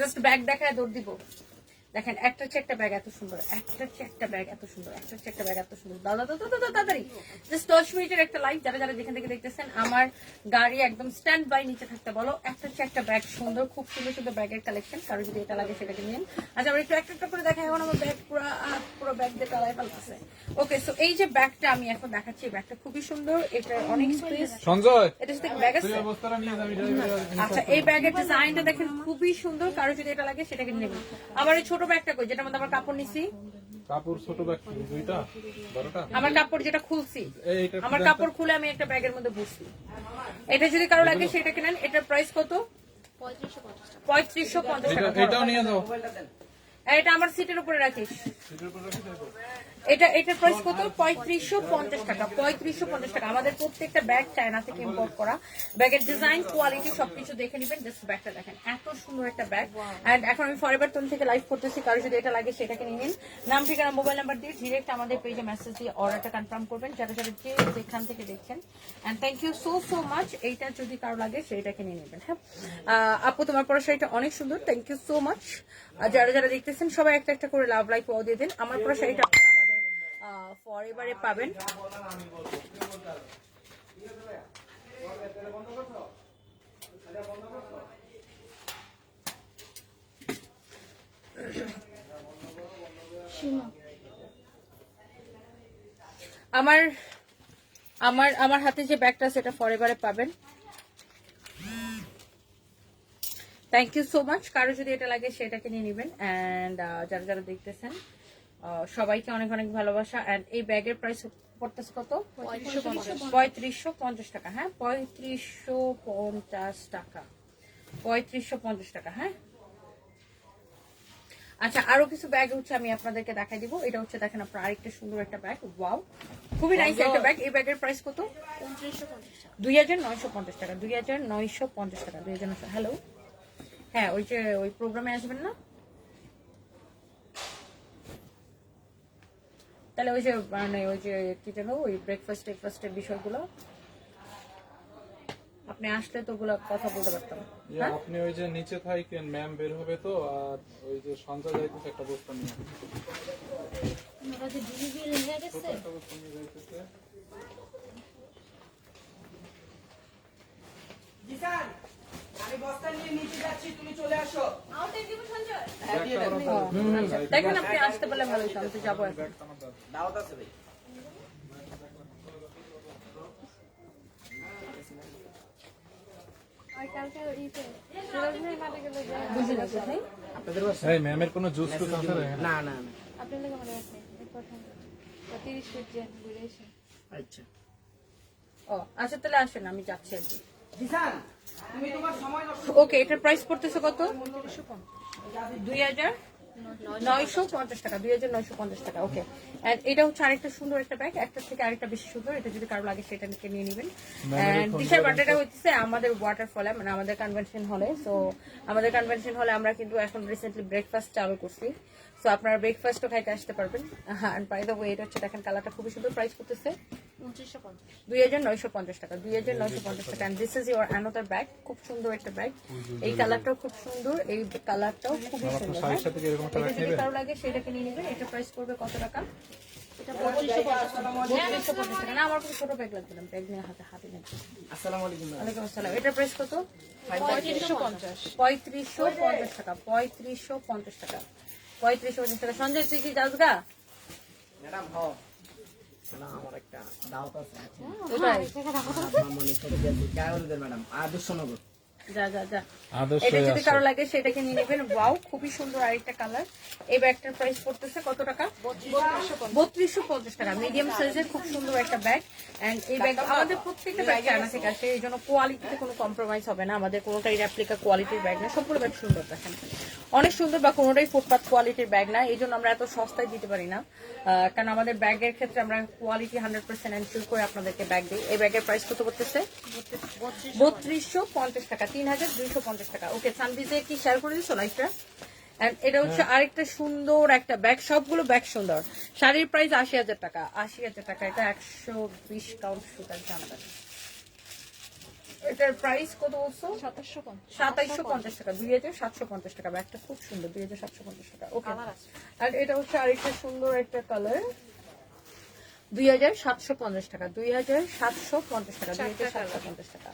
Just bag দেখায় দৌড় দিব। দেখেন একটা হচ্ছে একটা ব্যাগ এত সুন্দর একটা হচ্ছে একটা ব্যাগ এত সুন্দর একটা হচ্ছে একটা ব্যাগ এত সুন্দর। দাদা দাদা দাদা তাড়াতাড়ি জাস্ট দশ মিনিটের একটা লাইভ যারা যারা যেখান থেকে দেখতেছেন আমার গাড়ি একদম স্ট্যান্ড বাই নিচে থাকতে বলো। একটা হচ্ছে একটা ব্যাগ সুন্দর খুব সুন্দর সুন্দর ব্যাগের কালেকশন কারও যদি এটা লাগে সেটাকে নিন। আচ্ছা আমরা একটু একটা একটা করে দেখাই এখন আমার ব্যাগ পুরো পুরো ব্যাগ দিয়ে টালাই ফেলতেছে। ওকে সো এই যে ব্যাগটা আমি এখন দেখাচ্ছি এই ব্যাগটা খুবই সুন্দর এটা অনেক স্পেস সঞ্জয়! এটা সাথে ব্যাগ আছে আচ্ছা এই ব্যাগের ডিজাইনটা দেখেন খুবই সুন্দর কারও যদি এটা লাগে সেটাকে নেবেন আমার এই ছোট ব্যাগটা কই? যেটা মধ্যে আমার কাপড় নিছি। কাপড় ছোট ব্যাগ দুইটা? বড়টা আমার কাপড় যেটা খুলছি এইটা আমার কাপড় খুলে আমি একটা ব্যাগের মধ্যে ভরছি। এটা যদি কারও লাগে সেটা কিনেন। এটার প্রাইস কত? পঁয়ত্রিশশো পঞ্চাশ টাকা। এটাও নিয়ে যাও। এটা আমার সিটের উপরে এটা, এটার প্রাইস কত? পঁয়ত্রিশশো পঞ্চাশ টাকা। পঁয়ত্রিশশো পঞ্চাশ টাকা। আমাদের প্রত্যেকটা ব্যাগ চায়না থেকে ইম্পোর্ট করা। ব্যাগের ডিজাইন কোয়ালিটি সবকিছু দেখে জাস্ট ব্যাগটা দেখেন। এত সুন্দর একটা ব্যাগ এন্ড এখন আমি ফরএভার টোন থেকে লাইভ করতেছি। কারও যদি এটা লাগে, সেটাকে নিয়ে নিন। নাম, ঠিকানা মোবাইল নাম্বার দিয়ে ডিরেক্ট আমাদের পেজে মেসেজ দিয়ে অর্ডারটা কনফার্ম করবেন। যারা যারা যে যেখান থেকে দেখছেন। And thank you so so much এইটা যদি কারও লাগে সেটাকে নিয়ে নেবেন। হ্যাঁ? আপু, তোমার পড়া শাড়িটা অনেক সুন্দর। থ্যাংক ইউ সো মাচ যারা যারা দেখতেছেন সবাই একটা একটা করে লাভ লাইক ও দিয়ে দিন। আমার পড়া শাড়িটা আপনারা আমাদের ফর এবারে পাবেন। আমার আমার আমার হাতে যে ব্যাগটা সেটা ফর এবারে পাবেন। থ্যাংক ইউ সো মাচ কারও যদি এটা লাগে সেটাকে নিয়ে নেবেন। অ্যান্ড যারা যারা দেখতেছেন আহ, সবাইকে অনেক অনেক ভালোবাসা। অ্যান্ড এই ব্যাগের প্রাইস পড়তেছে কত? পঁয়ত্রিশশো পঞ্চাশ। টাকা হ্যাঁ? পঁয়ত্রিশশো পঞ্চাশ টাকা। পঁয়ত্রিশশো পঞ্চাশ টাকা হ্যাঁ? আচ্ছা আরও কিছু ব্যাগ হচ্ছে আমি আপনাদেরকে দেখাই দিব। এটা হচ্ছে দেখেন আপনার আরেকটা সুন্দর একটা ব্যাগ। ওয়াও খুবই নাইস একটা ব্যাগ। এই ব্যাগের প্রাইস কত? দুই হাজার নয়শো পঞ্চাশ টাকা দুই হাজার নয়শো পঞ্চাশ টাকা দুই হাজার নয়শো হ্যালো হ্যাঁ ওই যে ওই প্রোগ্রামে আসবেন না? তাহলে ওই যে মানে ওই যে কি যেন ওই ব্রেকফাস্ট টেকফাস্টের বিষয়গুলো। আপনি আসলে তো ওগুলো কথা বলতে পারতাম। যে আপনি ওই যে নিচে থাকেন ম্যাম বের হবে তো আর ওই যে সঞ্জয় যাইতেছে একটা বস্তা নিয়ে। একটা বস্তা নিয়ে যাইতেছে। জিসান! বস্তা নিয়ে নিচে যাচ্ছি তুমি চলে আসো। হ্যাঁ দেখেন আপনি আসতে পারলে ভালো আমি যাব দাওয়াত আছে ভাই। বুঝি না কোথায় আপনাদের বাসা? এই ম্যামের কোনো জুস আছে না? আচ্ছা। ও আচ্ছা তাহলে আসেন আমি যাচ্ছি আর কি। জিসান তুমি তোমার সময় নষ্ট ওকে এটার প্রাইস পড়তেছে কত? দুই হাজার নয়শো পঞ্চাশ টাকা দুই হাজার নয়শো পঞ্চাশ টাকা ওকে এটা হচ্ছে আরেকটা সুন্দর একটা ব্যাগ একটা থেকে আরেকটা বেশি সুন্দর এটা যদি কারও লাগে সেটা নিয়ে নিয়ে নেবেন। দিশার বার্থডেটা হচ্ছে আমাদের ওয়াটার ফলে মানে আমাদের কনভেনশন হলে সো আমাদের কনভেনশন হলে আমরা কিন্তু এখন রিসেন্টলি ব্রেকফাস্ট চালু করছি। সো আপনারা ব্রেকফাস্টও খাইতে আসতে পারবেন। হ্যাঁ বাই দ্য ওয়ে এটা হচ্ছে দেখেন কালারটা খুবই সুন্দর প্রাইস করতেছে দুই হাজার নয়শো পঞ্চাশ টাকা দুই হাজার নয়শো পঞ্চাশ টাকা। This is your another bag খুব সুন্দর একটা ব্যাগ এই কালারটাও খুব সুন্দর এই কালারটাও খুবই সুন্দর হ্যাঁ? এটা যদি কারও লাগে সেটাকে নিয়ে নেবেন। এটা প্রাইস পড়বে কত টাকা? বত্রিশশো না আমার কোনো ছোট ব্যাগ লাগবে না হাতে হাতে নেবে আসসালামু আলাইকুম ওয়ালাইকুম আসসালাম। এটার প্রাইস কত? পঁয়ত্রিশশো পঞ্চাশ। পঁয়ত্রিশশো পঞ্চাশ টাকা পঁয়ত্রিশশো পঞ্চাশ টাকা। পঁয়ত্রিশশো পঞ্চাশ টাকা। সঞ্জয় তুই কি যাস গা? ম্যাডাম হ আমার একটা দাওয়াত আছে। আছে কোথায় মামনি ছোট দিয়েছি গায়নদের ম্যাডাম। আদর্শনগর যা যা যা। এটা যদি কারও লাগে সেটাকে নিয়ে নেবেন। ওয়াও খুবই সুন্দর আরেকটা কালার। এই ব্যাগটার প্রাইস পড়তেছে কত টাকা? বত্রিশশো পঞ্চাশ টাকা। মিডিয়াম সাইজের খুব সুন্দর একটা ব্যাগ। এন্ড এই ব্যাগ আমাদের প্রত্যেকটা ব্যাগ চায়না থেকে আসে। এই জন্য কোয়ালিটিতে কোনো কম্প্রোমাইজ হবে না। আমাদের কোনোটাই রেপ্লিকা কোয়ালিটির ব্যাগ না। সবগুলো ব্যাগ সুন্দর দেখেন। অনেক সুন্দর বা কোনোটাই ফুটপাথ কোয়ালিটির ব্যাগ না। এই জন্য আমরা এত সস্তায় দিতে পারি না। কারণ আমাদের ব্যাগের ক্ষেত্রে আমরা কোয়ালিটি হান্ড্রেড পার্সেন্ট এনশিওর করে আপনাদেরকে ব্যাগ দিই। এই ব্যাগের প্রাইস কত করতেছে বত্রিশশো পঞ্চাশ টাকা। তিন হাজার দুইশো পঞ্চাশ টাকা। ওকে সানভিজে কি শেয়ার করে দিচ্ছ লাইফটা এটা হচ্ছে আরেকটা সুন্দর একটা ব্যাগ সবগুলো ব্যাগ সুন্দর। শাড়ির প্রাইস আশি হাজার টাকা আশি হাজার টাকা এটা একশো বিশ কাউন্ট সুতার জানা এটার প্রাইস কত বলছো? সাতাইশশো পঞ্চাশ। টাকা দুই হাজার সাতশো পঞ্চাশ টাকা। ব্যাগটা খুব সুন্দর দুই হাজার সাতশো পঞ্চাশ টাকা। ওকে আর এটা হচ্ছে আরেকটা সুন্দর একটা কালার দুই হাজার সাতশো পঞ্চাশ টাকা দুই হাজার সাতশো পঞ্চাশ টাকা দুই হাজার সাতশো পঞ্চাশ টাকা।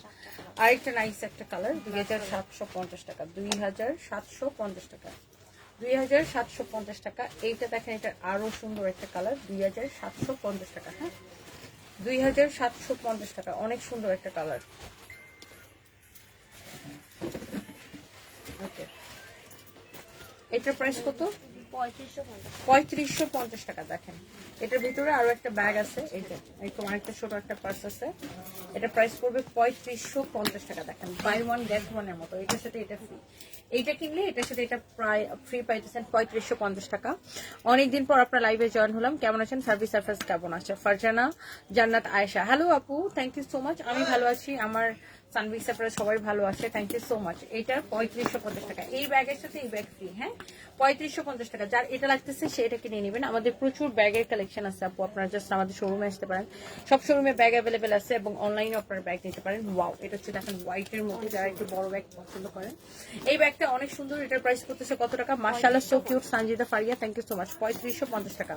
আরেকটা নাইস একটা কালার দুই হাজার সাতশো পঞ্চাশ টাকা দুই হাজার সাতশো পঞ্চাশ টাকা। দুই হাজার সাতশো পঞ্চাশ টাকা এইটা দেখেন এটা আরও সুন্দর একটা কালার দুই হাজার সাতশো পঞ্চাশ টাকা হ্যাঁ? দুই হাজার সাতশো পঞ্চাশ টাকা অনেক সুন্দর একটা কালার ওকে এটার প্রাইস কত? পঁয়ত্রিশশো পঞ্চাশ। পঁয়ত্রিশশো পঞ্চাশ টাকা দেখেন। এটার ভিতরে আরও একটা ব্যাগ আছে ছোট একটা পার্স আছে। এটা প্রাইস পড়বে পঁয়ত্রিশশো পঞ্চাশ টাকা, দেখেন বাই ওয়ান গেট ওয়ানের মতো, এটার সাথে এটা ফ্রি এইটা কিনলে এটার সাথে এটা প্রায় ফ্রি পাইতেছেন পঁয়ত্রিশশো পঞ্চাশ টাকা। অনেকদিন পর আপনার লাইভে জয়েন হলাম। কেমন আছেন? সার্ভিস সার্ভিস কেমন আছে ফারজানা, জান্নাত, আয়েশা। হ্যালো আপু থ্যাংক ইউ সো মাচ আমি ভালো আছি। আমার সানভিক সাপ্লাই সবাই ভালো আছে থ্যাংক ইউ সো মাচ এটা পঁয়ত্রিশশো পঞ্চাশ টাকা। এই ব্যাগের সাথে এই ব্যাগ ফ্রি হ্যাঁ? পঁয়ত্রিশশো পঞ্চাশ টাকা। যার এটা লাগতেছে সে এটা কিনে নেবেন। আমাদের প্রচুর ব্যাগের কালেকশন আছে আপু। আপনারা জাস্ট আমাদের শোরুমে আসতে পারেন। সব শোরুমে ব্যাগ অ্যাভেলেবেল আছে এবং অনলাইনে আপনারা ব্যাগ নিতে পারেন। ওয়াও এটা হচ্ছে দেখেন হোয়াইটের মধ্যে যারা একটু বড় ব্যাগ পছন্দ করেন। এই ব্যাগটা অনেক সুন্দর। এটার প্রাইস করতেছে কত টাকা? মার্শাল্লাহ so cute Sanjida Faria thank you so much পঁয়ত্রিশশো পঞ্চাশ টাকা।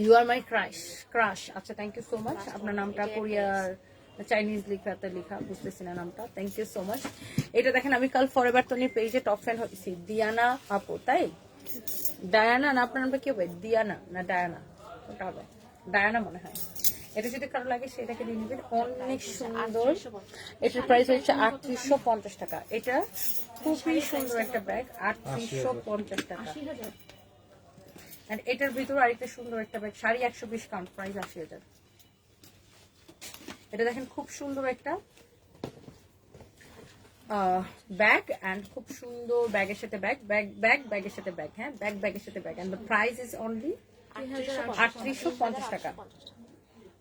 You are my crush crush আচ্ছা থ্যাংক ইউ সো মাচ আপনার নামটা কোরিয়ার চাইনিজ লিখাতে লেখা, বুঝতেছি না নামটা। থ্যাংক ইউ সো মাচ এটা দেখেন, আমি কাল ফরএভার তনির পেজে টপ ফ্যান হয়েছি। দিয়ানা আপু তাই? ডায়ানা না, আপনার নামটা কি হবে? দিয়ানা না ডায়ানা ওটা হবে। ডায়ানা মনে হয়। এটা যদি কারও লাগে, সেটাকে নিয়ে নেবেন। অনেক সুন্দর। এটার প্রাইস হচ্ছে আটত্রিশশো পঞ্চাশ টাকা। এটা খুবই সুন্দর একটা ব্যাগ আটত্রিশশো পঞ্চাশ টাকা। আর এটার ভিতরে আরেকটা সুন্দর একটা ব্যাগ শাড়ি একশো বিশ কাউন্ট প্রাইস আশি এটার। এটা দেখেন খুব সুন্দর একটা ব্যাগ অ্যান্ড খুব সুন্দর ব্যাগের সাথে ব্যাগ ব্যাগ ব্যাগ ব্যাগের সাথে ব্যাগ হ্যাঁ? ব্যাগ ব্যাগের সাথে bag and the price is only আটত্রিশশো পঞ্চাশ টাকা।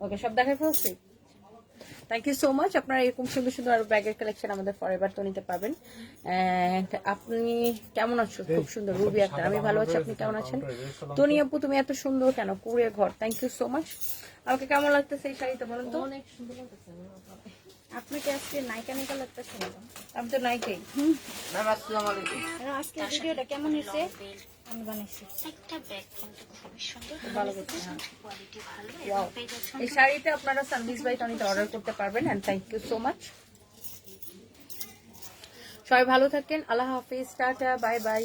ওকে সব দেখাই ফেলছি? থ্যাংক ইউ সো মাচ আপনারা এরকম সুন্দর সুন্দর আরও ব্যাগের কালেকশন আমাদের ফরএভার তো নিতে পারবেন। And আপনি কেমন আছো? খুব সুন্দর রুবি আক্তার আমি ভালো আছি আপনি কেমন আছেন? তনি আপু তুমি এত সুন্দর কেন? কুড়িয়ে ঘর। থ্যাংক ইউ সো মাচ আমাকে কেমন লাগতেছে এই শাড়িটা বলুন তো? অনেক সুন্দর লাগতেছে আপনাকে আজকে নায়িকা নায়িকা লাগতেছে আমি তো নায়িকাই। আজকে ভিডিওটা কেমন হয়েছে? আমি বানাইছি। একটা ব্যাগ কিন্তু খুবই সুন্দর। ভালো করছে হ্যাঁ। কোয়ালিটি ভালো এই শাড়িটা আপনারা সানভিস বাই টনিতে অর্ডার করতে পারবেন and thank you so much সবাই ভালো থাকেন আল্লাহ হাফিজ টাটা বাই বাই